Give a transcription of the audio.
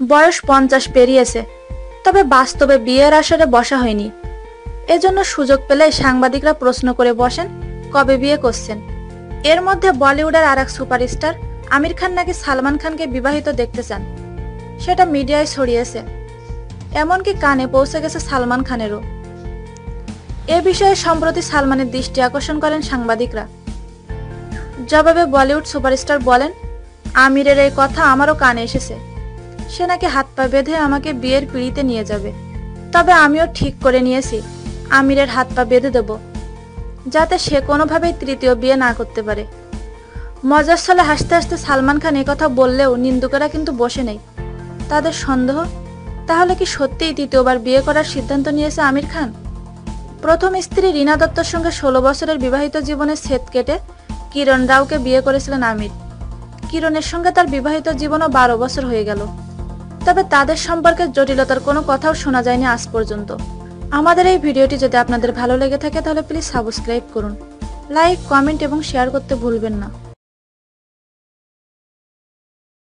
বয়স পঞ্চাশ পেরিয়েছে, তবে বাস্তবে বিয়ের আসরে বসা হয়নি। এজন্য সুযোগ পেলে সাংবাদিকরা প্রশ্ন করে বসেন, কবে বিয়ে করছেন? এর মধ্যে বলিউডের আর এক সুপারস্টার আমির খান নাকি সালমান খানকে বিবাহিত দেখতে চান? সেটা মিডিয়ায় ছড়িয়েছে। এমনকি কানে পৌঁছে গেছে সালমান খানেরও। এ বিষয়ে সম্প্রতি সালমানের দৃষ্টি আকর্ষণ করেন সাংবাদিকরা। জবাবে বলিউড সুপারস্টার বলেন, আমিরের এই কথা আমারও কানে এসেছে। সে নাকি হাত পা বেঁধে আমাকে বিয়ের পিড়িতে নিয়ে যাবে। তবে আমিও ঠিক করে নিয়েছি, আমিরের হাত পা বেঁধে দেব, যাতে সে কোনোভাবেই তৃতীয় বিয়ে না করতে পারে। মজার ছলে হাসতে হাসতে সালমান খান এ কথা বললেও নিন্দুকেরা কিন্তু বসে নেই। তাদের সন্দেহ, তাহলে কি সত্যিই তৃতীয়বার বিয়ে করার সিদ্ধান্ত নিয়েছে আমির খান? প্রথম স্ত্রী রীনা দত্তর সঙ্গে ষোলো বছরের বিবাহিত জীবনে ছেদ কেটে কিরণ রাওকে বিয়ে করেছিলেন আমির। কিরণের সঙ্গে তার বিবাহিত জীবনও বারো বছর হয়ে গেল। তবে তাদের সম্পর্কে জটিলতার কোনো কথাও শোনা যায়নি আজ পর্যন্ত। আমাদের এই ভিডিওটি যদি আপনাদের ভালো লেগে থাকে তাহলে প্লিজ সাবস্ক্রাইব করুন। লাইক, কমেন্ট এবং শেয়ার করতে ভুলবেন না।